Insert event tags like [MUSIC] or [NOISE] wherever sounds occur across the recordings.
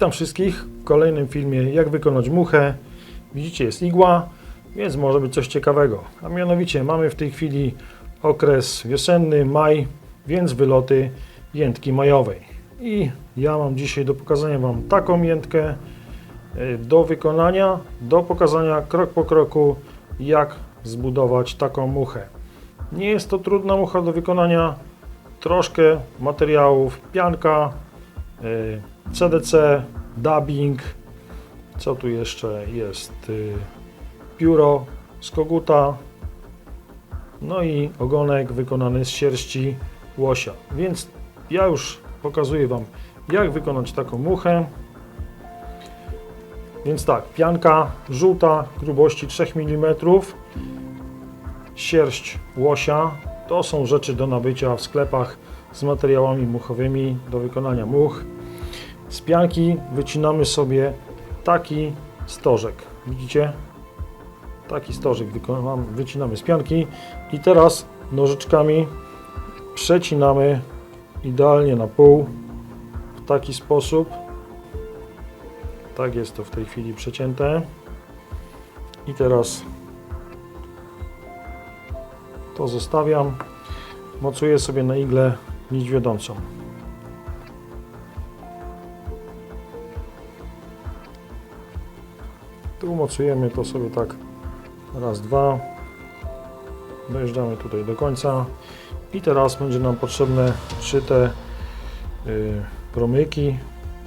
Witam wszystkich w kolejnym filmie jak wykonać muchę. Widzicie jest igła, więc może być coś ciekawego. A mianowicie mamy w tej chwili okres wiosenny, maj, więc wyloty jętki majowej. I ja mam dzisiaj do pokazania Wam taką jętkę y, do wykonania, do pokazania krok po kroku jak zbudować taką muchę. Nie jest to trudna mucha do wykonania, troszkę materiałów, pianka, CDC, dubbing, co tu jeszcze jest, y, pióro z koguta, no i ogonek wykonany z sierści łosia. Więc ja już pokazuję Wam, jak wykonać taką muchę. Więc tak, pianka żółta grubości 3 mm, sierść łosia, to są rzeczy do nabycia w sklepach z materiałami muchowymi do wykonania much. Z pianki wycinamy sobie taki stożek. Widzicie? Taki stożek wycinamy z pianki i teraz nożyczkami przecinamy idealnie na pół w taki sposób. Tak jest to w tej chwili przecięte. I teraz to zostawiam. Mocuję sobie na igle nić wiodącą. Tu mocujemy to sobie tak raz, dwa. Dojeżdżamy tutaj do końca. I teraz będzie nam potrzebne szyte y, promyki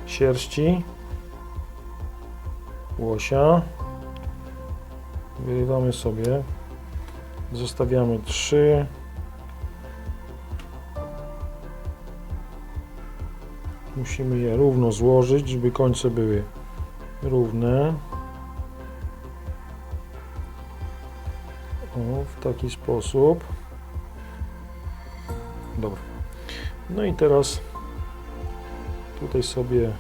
sierści łosia. Wyrywamy sobie. Zostawiamy trzy. Musimy je równo złożyć, żeby końce były równe. O, w taki sposób. Dobra. No i teraz tutaj sobie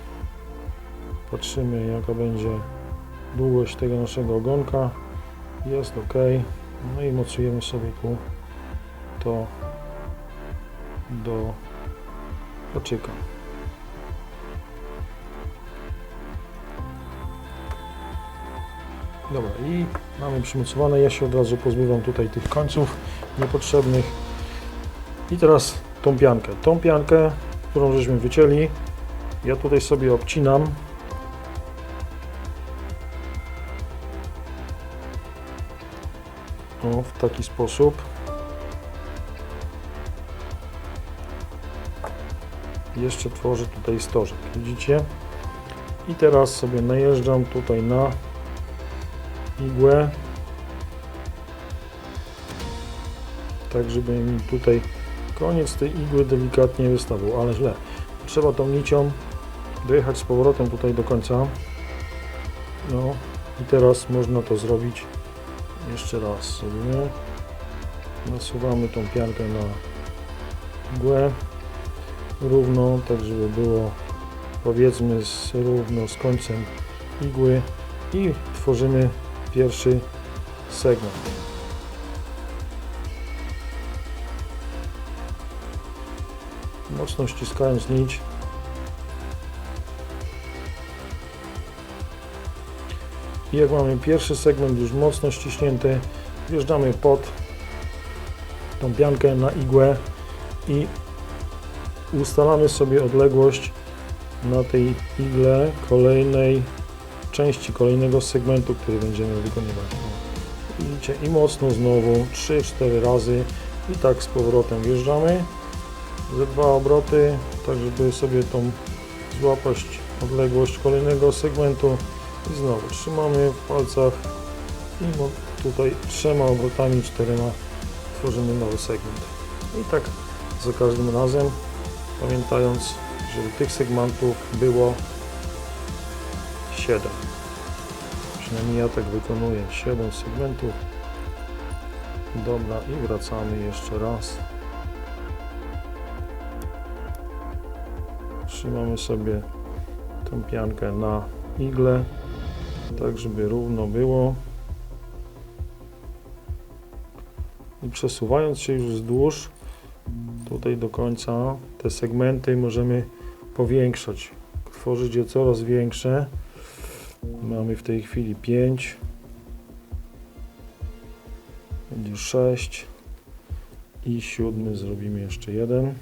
patrzymy jaka będzie długość tego naszego ogonka. Jest ok. No i mocujemy sobie tu to do haczyka. Dobra, i mamy przymocowane. Ja się od razu pozbywam tutaj tych końców niepotrzebnych. I teraz tą piankę. Tą piankę, którą żeśmy wycięli, ja tutaj sobie obcinam. O, w taki sposób. Jeszcze tworzę tutaj stożek, widzicie? I teraz sobie najeżdżam tutaj na igłę tak żeby mi tutaj koniec tej igły delikatnie wystawał, ale źle. Trzeba tą nicią dojechać z powrotem tutaj do końca. No i teraz można to zrobić jeszcze raz sobie. Nasuwamy tą piankę na igłę równo, tak żeby było powiedzmy z, równo z końcem igły i tworzymy pierwszy segment. Mocno ściskając nić. I jak mamy pierwszy segment już mocno ściśnięty, wjeżdżamy pod tą piankę na igłę i ustalamy sobie odległość na tej igle kolejnej części kolejnego segmentu, który będziemy wykonywać. Widzicie, i mocno znowu 3-4 razy i tak z powrotem wjeżdżamy ze dwa obroty, tak żeby sobie tą złapać odległość kolejnego segmentu i znowu trzymamy w palcach i tutaj trzema obrotami, czterema tworzymy nowy segment. I tak za każdym razem, pamiętając, żeby tych segmentów było 7. Przynajmniej ja tak wykonuję 7 segmentów. Dobra, i wracamy jeszcze raz. Trzymamy sobie tą piankę na igle, tak żeby równo było. I przesuwając się już wzdłuż, tutaj do końca, te segmenty możemy powiększać tworzyć je coraz większe. Mamy w tej chwili 5. Będzie 6. I siódmy zrobimy jeszcze jeden.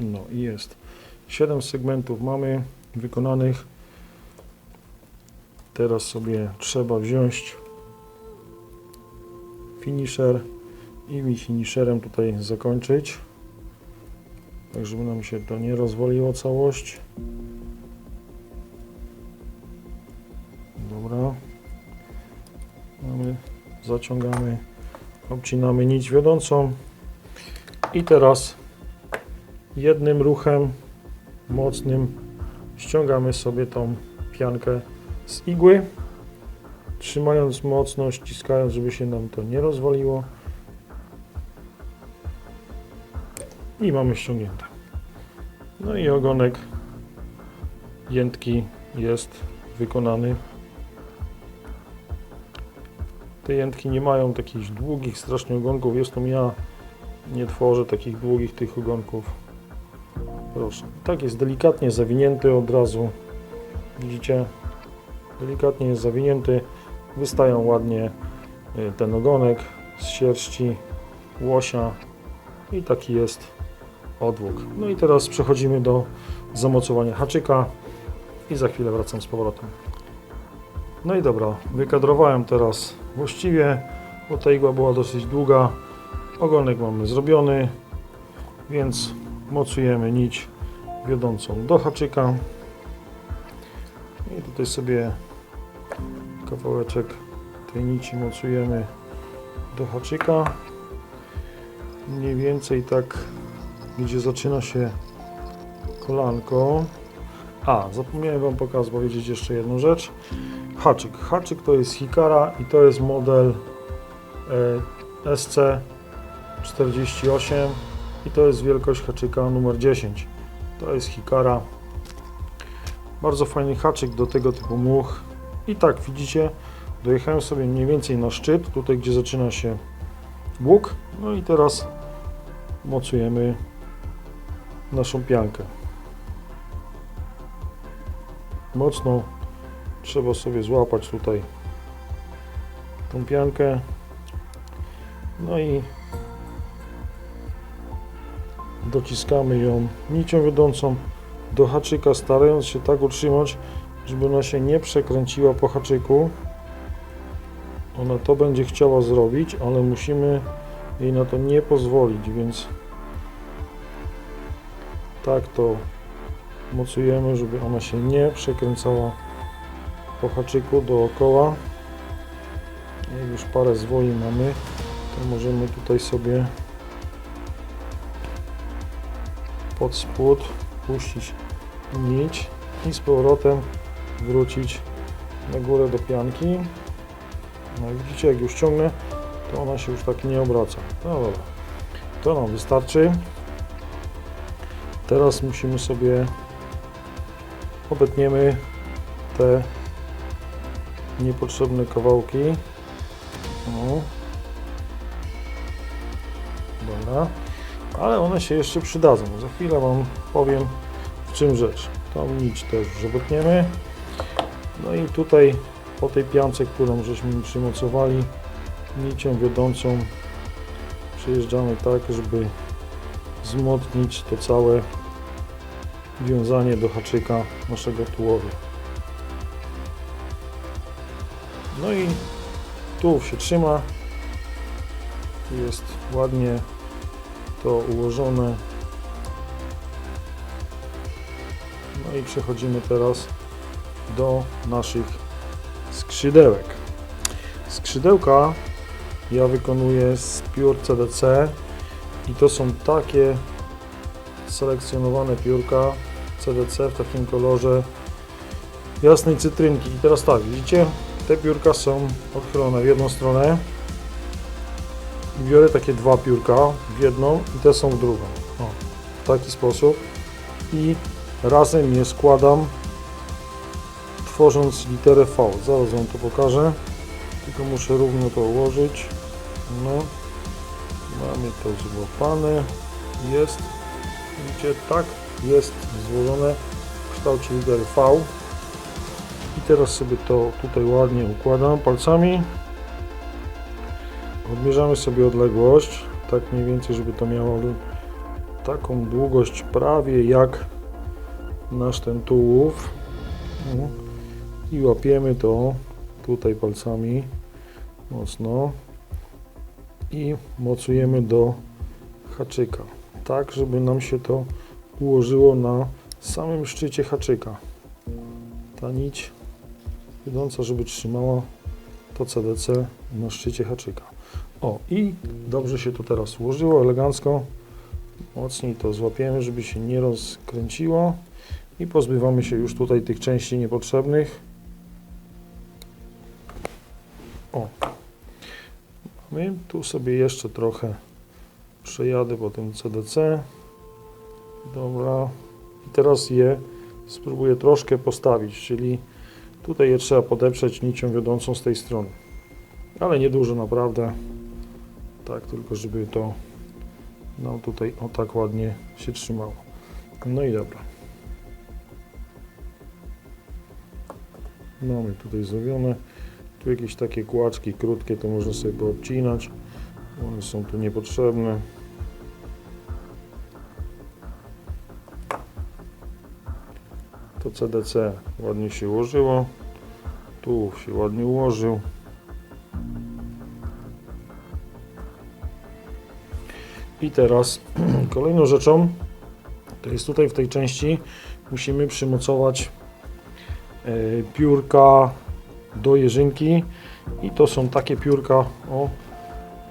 No i jest. 7 segmentów mamy wykonanych. Teraz sobie trzeba wziąć finisher i finisherem tutaj zakończyć. Tak, żeby nam się to nie rozwaliło całość. Dobra. Mamy, zaciągamy, obcinamy nić wiodącą i teraz jednym ruchem mocnym ściągamy sobie tą piankę z igły, trzymając mocno, ściskając, żeby się nam to nie rozwaliło. I mamy ściągnięte. No i ogonek jętki jest wykonany. Te jętki nie mają takich długich strasznie ogonków, zresztą ja nie tworzę takich długich tych ogonków. Proszę, tak jest delikatnie zawinięty od razu. Widzicie? Delikatnie jest zawinięty. Wystają ładnie y, ten ogonek z sierści łosia i taki jest odwłok. No i teraz przechodzimy do zamocowania haczyka i za chwilę wracam z powrotem. No i dobra, wykadrowałem teraz właściwie, bo ta igła była dosyć długa. Ogonek mamy zrobiony, więc mocujemy nić wiodącą do haczyka. I tutaj sobie kawałeczek tej nici mocujemy do haczyka. Mniej więcej tak, gdzie zaczyna się kolanko. A, zapomniałem Wam pokazać, powiedzieć jeszcze jedną rzecz. Haczyk. Haczyk to jest Hikara i to jest model e, SC48 i to jest wielkość haczyka numer 10. To jest Hikara. Bardzo fajny haczyk do tego typu much. I tak widzicie, dojechałem sobie mniej więcej na szczyt, tutaj gdzie zaczyna się łuk. No i teraz mocujemy naszą piankę. Mocno trzeba sobie złapać tutaj tą piankę. No i dociskamy ją nicią wiodącą do haczyka, starając się tak utrzymać, żeby ona się nie przekręciła po haczyku. Ona to będzie chciała zrobić, ale musimy jej na to nie pozwolić, więc tak to mocujemy, żeby ona się nie przekręcała po haczyku dookoła. Jak już parę zwoi mamy, to możemy tutaj sobie pod spód puścić nić i z powrotem wrócić na górę do pianki. No widzicie, jak już ciągnę, to ona się już tak nie obraca. No dobra, to nam wystarczy. Teraz musimy sobie obetniemy te niepotrzebne kawałki. O. Dobra, ale one się jeszcze przydadzą. Za chwilę Wam powiem w czym rzecz. Tą nić też obetniemy. No i tutaj po tej piance, którą żeśmy przymocowali nicią wiodącą przejeżdżamy tak, żeby wzmocnić to całe wiązanie do haczyka naszego tułowia. No i tułów się trzyma. Jest ładnie to ułożone. No i przechodzimy teraz do naszych skrzydełek. Skrzydełka ja wykonuję z piór CDC i to są takie selekcjonowane piórka CDC w takim kolorze jasnej cytrynki. I teraz tak, widzicie, te piórka są odchylone w jedną stronę. Biorę takie dwa piórka w jedną i te są w drugą. O, w taki sposób. I razem je składam, tworząc literę V. Zaraz Wam to pokażę. tylko muszę równo to ułożyć. No, mamy to złapane. Jest, widzicie, tak, jest złożone w kształcie litery V. I teraz sobie to tutaj ładnie układam palcami. Odmierzamy sobie odległość, tak mniej więcej, żeby to miało taką długość prawie jak nasz ten tułów. No. I łapiemy to tutaj palcami mocno i mocujemy do haczyka, tak żeby nam się to ułożyło na samym szczycie haczyka. Ta nić idąca, żeby trzymała to CDC na szczycie haczyka. O, i dobrze się to teraz ułożyło, elegancko. Mocniej to złapiemy, żeby się nie rozkręciło i pozbywamy się już tutaj tych części niepotrzebnych. O, mamy tu sobie jeszcze trochę przejadę po tym CDC. Dobra, i teraz je spróbuję troszkę postawić, czyli tutaj je trzeba podeprzeć nicią wiodącą z tej strony. Ale niedużo naprawdę. Tak, tylko żeby to nam tutaj o tak ładnie się trzymało. No i dobra. Mamy tutaj zrobione. Tu jakieś takie kłaczki krótkie to można sobie poobcinać. One są tu niepotrzebne. To CDC ładnie się ułożyło. Tu się ładnie ułożył. I teraz [CLEARS THROAT] kolejną rzeczą to jest tutaj w tej części musimy przymocować e, piórka do jeżynki i to są takie piórka, o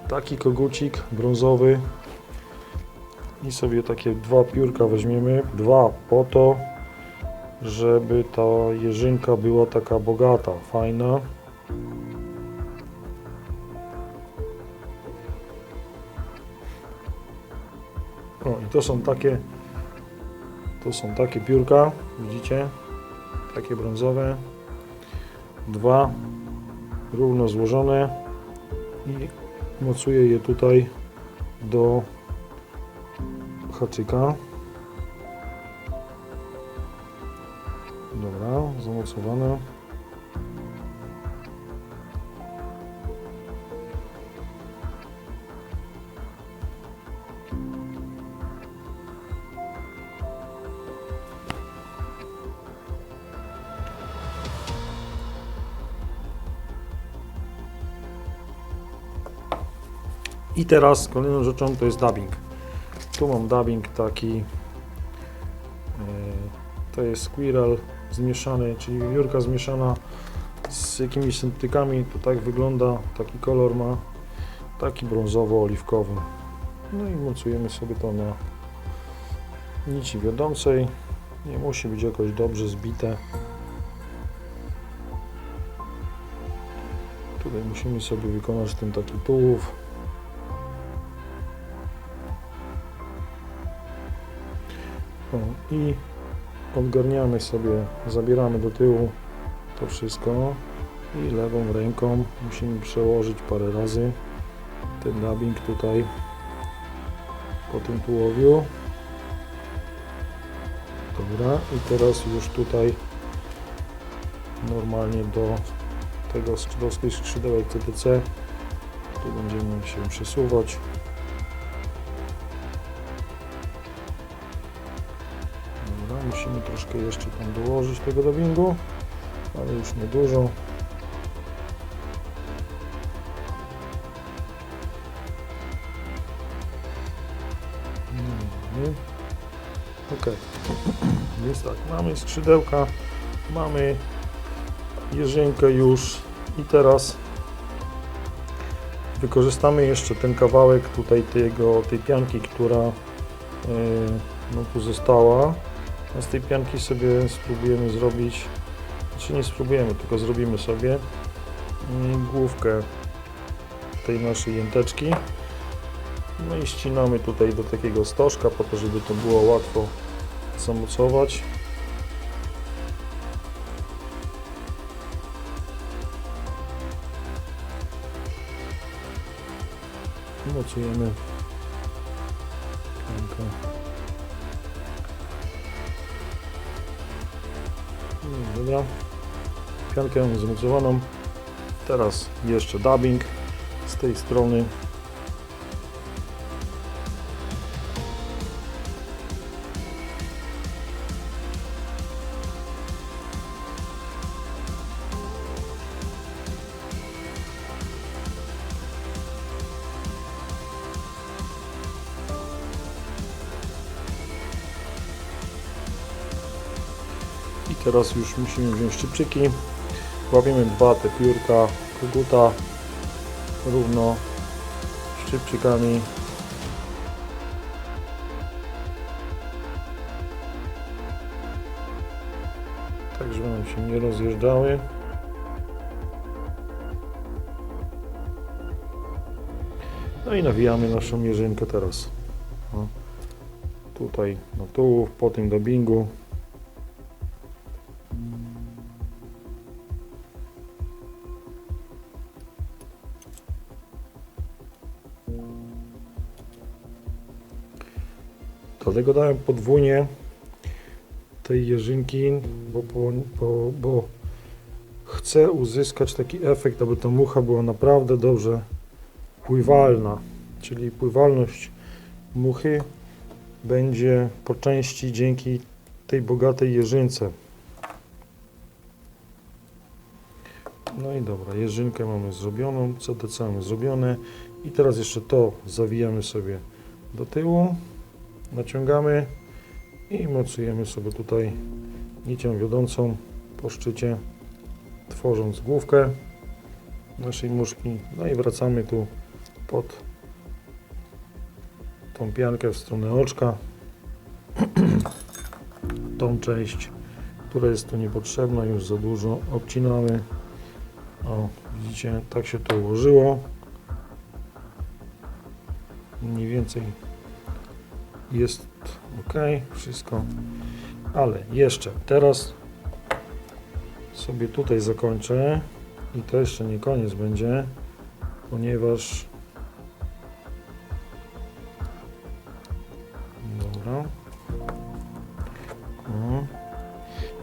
taki kogucik brązowy i sobie takie dwa piórka weźmiemy, dwa po to, żeby ta jeżynka była taka bogata, fajna. O i to są takie to są takie piórka, widzicie? Takie brązowe. Dwa równo złożone i mocuję je tutaj do haczyka. Zamocowane. I teraz kolejną rzeczą to jest dubbing. Tu mam dubbing taki, e, to jest squirrel zmieszany, czyli wiewiórka zmieszana z jakimiś syntykami, to tak wygląda, taki kolor ma, taki brązowo-oliwkowy. No i mocujemy sobie to na nici wiodącej, nie musi być jakoś dobrze zbite. Tutaj musimy sobie wykonać ten taki tułów. I odgarniamy sobie, zabieramy do tyłu to wszystko i lewą ręką musimy przełożyć parę razy ten dubbing tutaj po tym tułowiu. Dobra, i teraz już tutaj normalnie do tego skrzydłowskiej skrzydełek CTC tu będziemy się przesuwać. Musimy troszkę jeszcze tam dołożyć tego dubbingu, ale już nie dużo. Mhm. Ok, więc tak, mamy skrzydełka, mamy jeżynkę już i teraz wykorzystamy jeszcze ten kawałek tutaj tego, tej pianki, która yy, no, tu została. A z tej pianki sobie spróbujemy zrobić, czy nie spróbujemy, tylko zrobimy sobie mm, główkę tej naszej jęteczki. No i ścinamy tutaj do takiego stożka, po to, żeby to było łatwo zamocować. Mocujemy piankę. Dobra. Piankę zmocowaną. Teraz jeszcze dubbing z tej strony. Teraz już musimy wziąć szczypczyki. Łapiemy dwa te piórka koguta równo szczypczykami. Tak, żeby one się nie rozjeżdżały. No i nawijamy naszą jeżynkę teraz. O, tutaj na tułów, po tym dubbingu. Dlatego dałem podwójnie tej jeżynki, bo, bo, bo, bo chcę uzyskać taki efekt, aby ta mucha była naprawdę dobrze pływalna. Czyli pływalność muchy będzie po części dzięki tej bogatej jeżynce. No i dobra, jeżynkę mamy zrobioną, CDC mamy zrobione i teraz jeszcze to zawijamy sobie do tyłu naciągamy i mocujemy sobie tutaj nicią wiodącą po szczycie, tworząc główkę naszej muszki. No i wracamy tu pod tą piankę w stronę oczka. [CLEARS THROAT] tą część, która jest tu niepotrzebna, już za dużo obcinamy. O, widzicie, tak się to ułożyło. Mniej więcej jest ok, wszystko, ale jeszcze teraz sobie tutaj zakończę i to jeszcze nie koniec będzie, ponieważ dobra o.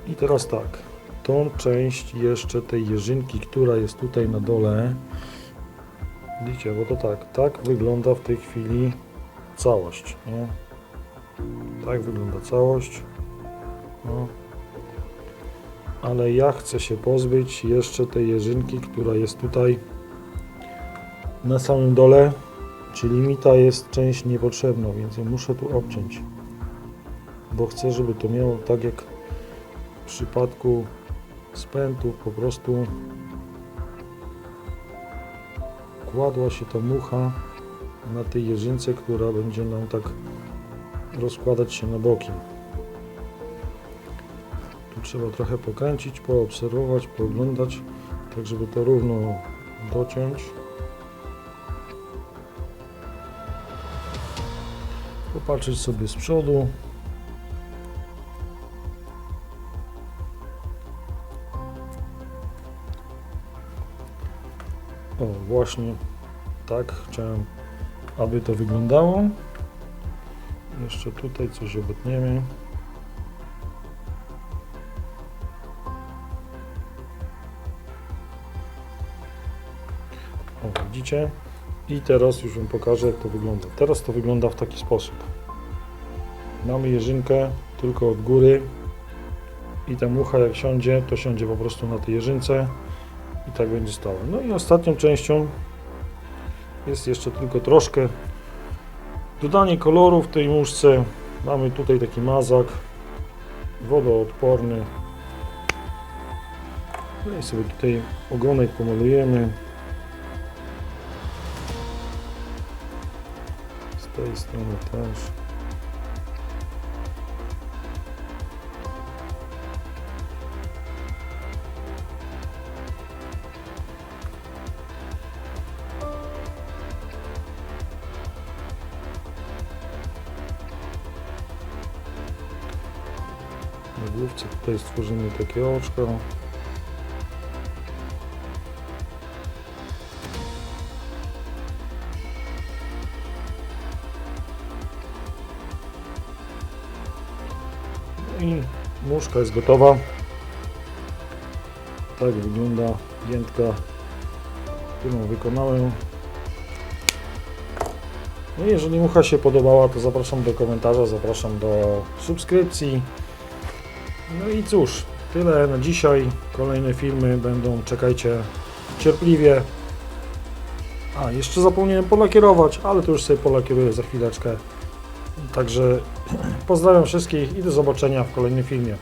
i teraz tak tą część jeszcze tej jeżynki, która jest tutaj na dole widzicie, bo to tak, tak wygląda w tej chwili całość, nie? Tak wygląda całość. No. Ale ja chcę się pozbyć jeszcze tej jeżynki, która jest tutaj na samym dole, czyli mi ta jest część niepotrzebna, więc ją muszę tu obciąć. Bo chcę, żeby to miało tak jak w przypadku spętów, po prostu kładła się ta mucha na tej jeżynce, która będzie nam tak rozkładać się na boki. Tu trzeba trochę pokręcić, poobserwować, pooglądać, tak żeby to równo dociąć. Popatrzeć sobie z przodu. O, właśnie tak chciałem, aby to wyglądało. Jeszcze tutaj coś obetniemy. O, widzicie? I teraz już Wam pokażę, jak to wygląda. Teraz to wygląda w taki sposób. Mamy jeżynkę tylko od góry i ta mucha jak siądzie, to siądzie po prostu na tej jeżynce i tak będzie stała. No i ostatnią częścią jest jeszcze tylko troszkę Dodanie koloru w tej muszce. Mamy tutaj taki mazak wodoodporny. No i sobie tutaj ogonek pomalujemy. Z tej strony też. Tutaj stworzymy takie oczko. I muszka jest gotowa. Tak wygląda piętka, którą wykonałem. No jeżeli mucha się podobała, to zapraszam do komentarza, zapraszam do subskrypcji. No i cóż, tyle na dzisiaj. Kolejne filmy będą, czekajcie cierpliwie. A, jeszcze zapomniałem polakierować, ale to już sobie polakieruję za chwileczkę. Także [CLEARS THROAT] pozdrawiam wszystkich i do zobaczenia w kolejnym filmie.